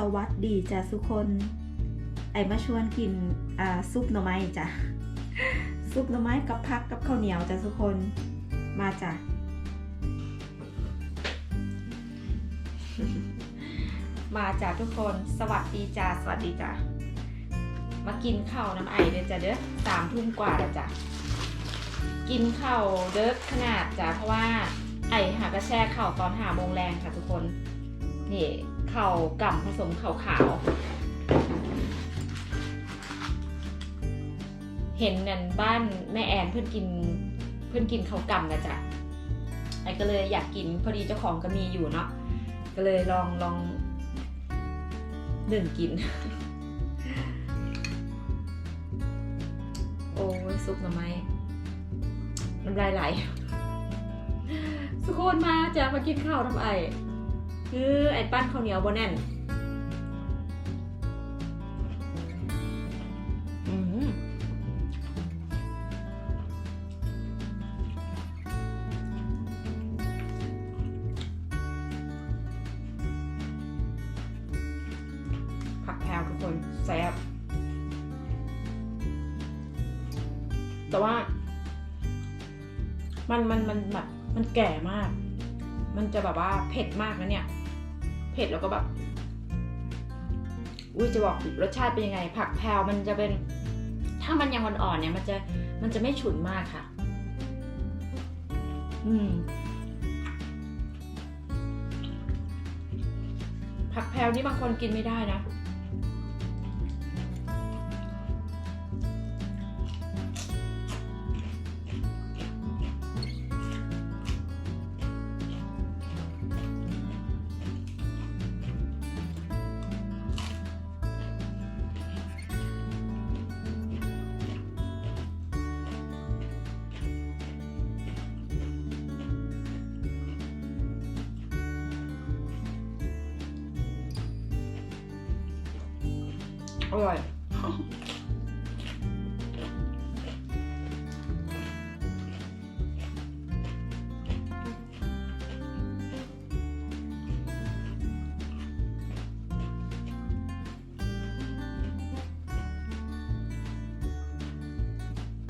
สวัสดีจ้ะทุกคน ไอมาชวนกินอ่าซุปหน่อไม้จ้ะซุปหน่อไม้กับพักกับข้าวเหนียวจ้ะทุกคนมาจ้ะมาจ้ะทุกคนสวัสดีจ้ะสวัสดีจ้ะมากินข้าวน้ำไอเด้อจ้ะเด้อสามทุ่มกว่าแล้วจ้ะกินข้าวเด้อขนาดจ้ะเพราะว่าไอหากระแช่ข้าวตอนหาโมงแรงค่ะทุกคนนี่ ข้าวก่ำผสมข้าวขาว เห็นนั่นบ้านแม่แอนเพื่อนกินเพื่อนกินข้าวก่ำนะจ๊ะไอ้ก็เลยอยากกินพอดีเจ้าของก็มีอยู่เนาะก็เลยลองลองหนึ่งกิน โอ้ยซุปหน่อไม้น้ำลายไหลสุกคนมาจะมากินข้าวทำไอ คือไอ้ปั้นข้าวเหนียวบนแน่นผักแพรวทุกคนแซ่บแต่ว่า มันมันมันแบบมันแก่มาก มันจะแบบว่าเผ็ดมากนะเนี่ย เผ็ดแล้วก็แบบอุ้ยจะบอกรสชาติเป็นยังไง ผักแพลวมันจะเป็น ถ้ามันยังอ่อนๆเนี่ย มันจะมันจะไม่ฉุนมากค่ะ อืม ผักแพลวนี่บางคนกินไม่ได้นะ อร่อย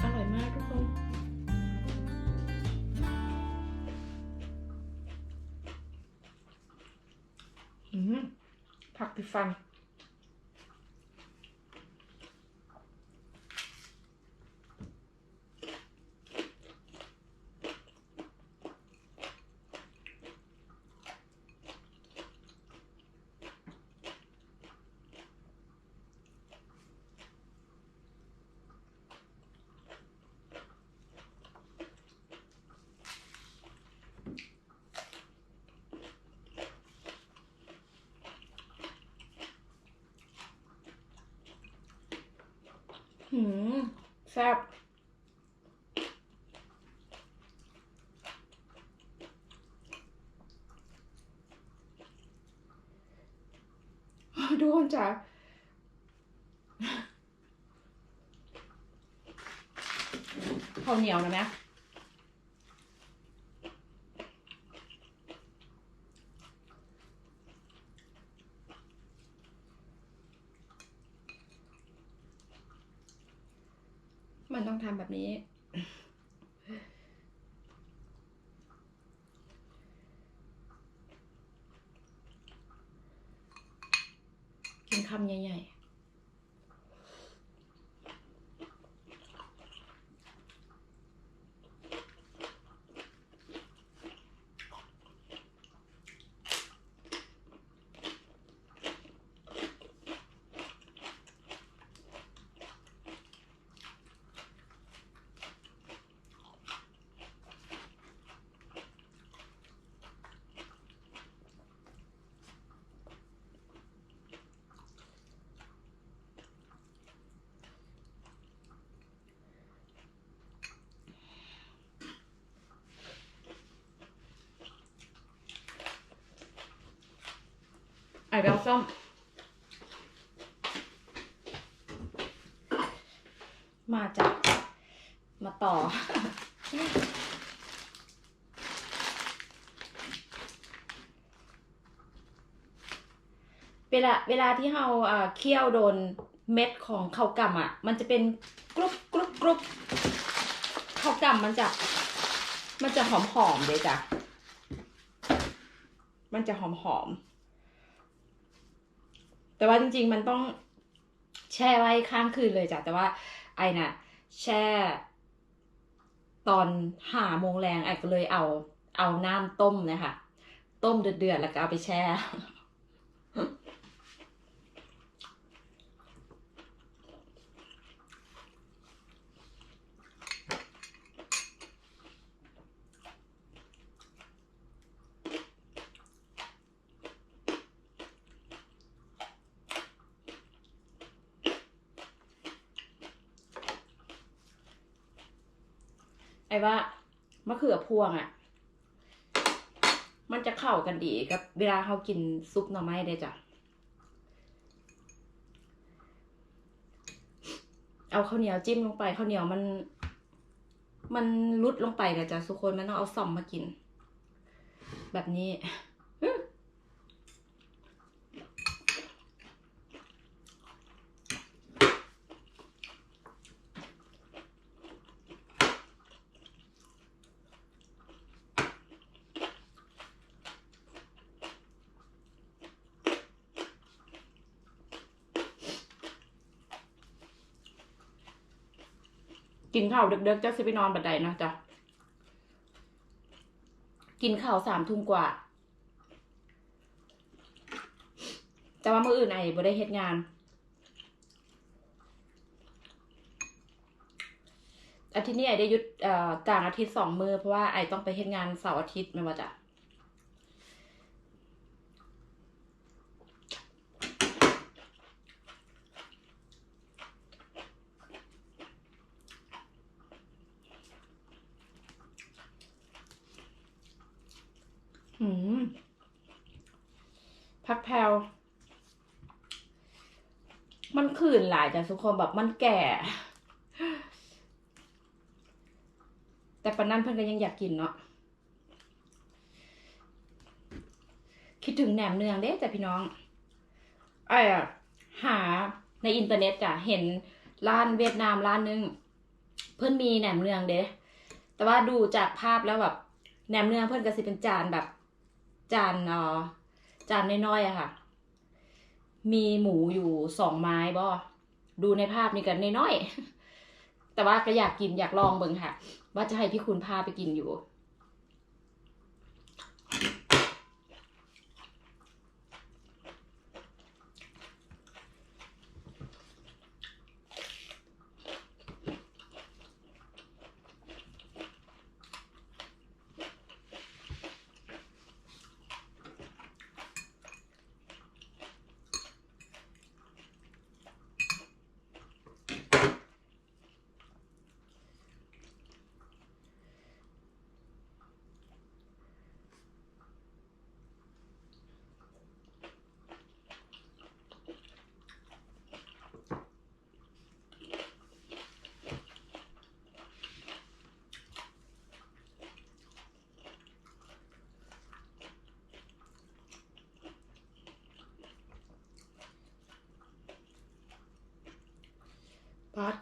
อร่อยมากทุกคน อืมผักติดฟัน หืมแซ่บทุกคนจ๋าข้าวเหนียวนะแม่ มันต้องทำแบบนี้ กินคำใหญ่ ๆ ไอแบลส้มมาจาก มาต่อ เวลาเวลาที่เราเคี่ยวโดนเม็ดของข้าวกล่ำอะ มันจะเป็นกรุบกรุบกรุบข้าวกล่ำมันจะ มันจะหอมหอมๆเลยจ้ะ มันจะหอมหอม แต่ว่าจริง ๆ มันต้องแช่ไว้ข้างคืนเลยจ้ะ แต่ว่าไอ้น่ะ แช่ ตอนหาโมงแรงไอ้ก็เลยเอา เอาน้ำต้มนะคะ ต้มเดือดๆแล้วก็เอาไปแช่ ไอ้ว่ามะเขือพวงอะ่ะ มันจะเข้ากันดีกับ เวลาเขากินซุปหน่อไม้ได้จ้ะ เอาข้าวเหนียวจิ้มลงไปข้าวเหนียวมัน มันรุดลงไปนะจ๊ะทุกคนมันต้องเอาส่อมมากิน แบบนี้ กินข้าวเด็กๆจะสิไปนอนบัดใดนะจ๊ะกินข้าวสามทุ่มกว่า แต่ว่ามืออื่นไอ้บ่ได้เฮ็ดงาน อาทิตย์นี้ไอ้ได้ยุดกลางอาทิตย์สองมือเพราะว่าไอ้ต้องไปเฮ็ดงานเสาร์อาทิตย์ไม่ว่าจะ อืมพักแพล ว มันขื่นหลายจ้ะทุกคนแบบมันแก่ แต่ปนั้นเพิ่นก็ยังอยากกินเนาะคิดถึงแหนมเนืองเด้จ้ะพี่น้องไอ้อะหาในอินเทอร์เน็ตจ้ะเห็นร้านเวียดนามร้านหนึง เพิ่อนมีแหนมเนืองเด้แต่ว่าดูจากภาพแล้วแบบแหนมเนืองเพิ่อนก็สิเป็นจานแบบจานเอ่อ จานน้อยๆอะค่ะ มีหมูอยู่สองไม้บ่ดูในภาพนี่กันน้อยๆแต่ว่าก็อยากกินอยากลองเบิ่งค่ะ ว่าจะให้พี่คุณพาไปกินอยู่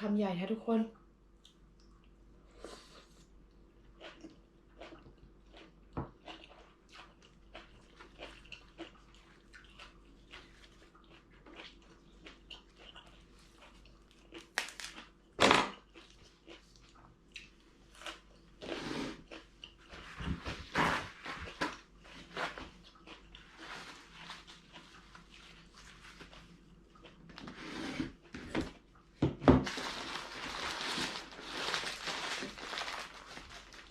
คำใหญ่แท้ทุกคน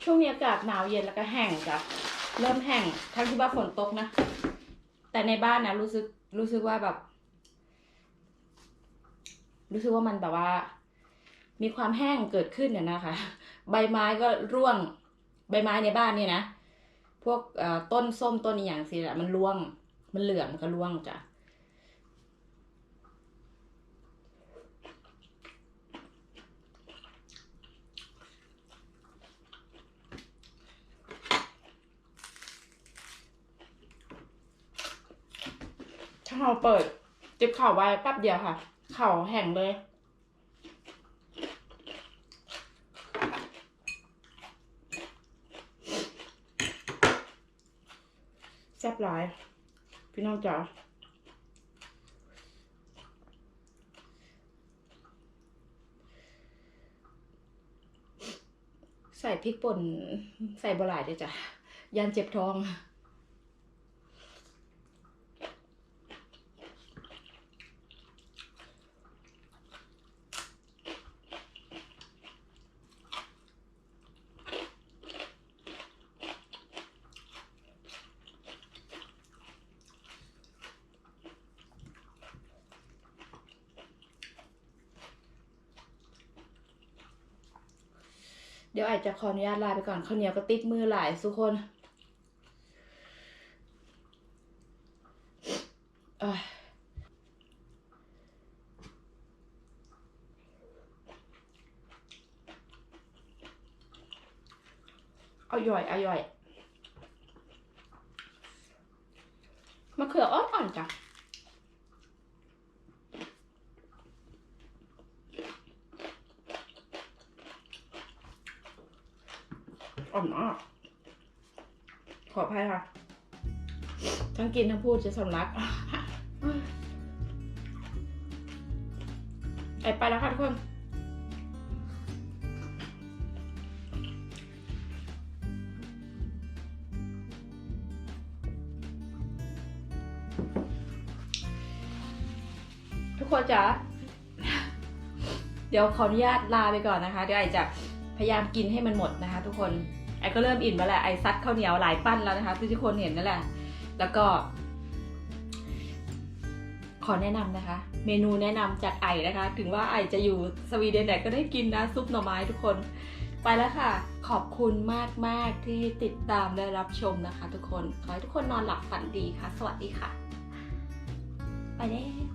ช่วงนี้อากาศหนาวเย็นแล้วก็แห้งจ้ะเริ่มแห้งทั้งที่ว่าฝนตกนะ แต่ในบ้านนะรู้สึกรู้สึกว่าแบบ รู้สึกว่ามันแบบว่า มีความแห้งเกิดขึ้นเนี่ยนะคะ ใบไม้ก็ร่วง ใบไม้ในบ้านเนี่ยนะพวกต้นส้มต้นอหย่างสิละมันร่วง มันเหลืองมันก็ร่วงจ้ะ เราเปิดจิบเข่าไว้แป๊บเดียวค่ะ เข่าแห้งเลย แซ่บหลาย พี่น้องจ๋าใส่พริกป่นใส่บหลายเดี๋ยวจ้ะยันเจ็บท้อง เดี๋ยวอาจจะขออนุญาตลาไปก่อนข้าวเหนียวก็ติดมือหลายทุกคนเอ้ยเอาย่อยเอาย่อยมะเขืออ่อนๆจ้ะ อ่อนมาก ขออภัยค่ะ ทั้งกินทั้งพูดจะสำลักไอไปแล้วค่ะทุกคนทุกคนจ๋า เดี๋ยวขออนุญาตลาไปก่อนนะคะ เดี๋ยวไอจะพยายามกินให้มันหมดนะคะ ทุกคน ไอก็เริ่มอิ่มแล้วแหละไอซัดข้าวเหนียวหลายปั้นแล้วนะคะที่ทุกคนเห็นนั่นแหละ แล้วก็ ขอแนะนำนะคะ เมนูแนะนำจากไอนะคะ ถึงว่าไอจะอยู่สวีเดนแต่ก็ได้กินนะซุปหน่อไม้ทุกคนไปแล้วค่ะ ขอบคุณมากมากๆที่ติดตามและรับชมนะคะ ทุกคน ขอให้ทุกคนนอนหลับฝันดีค่ะ สวัสดีค่ะ ไปแล้ว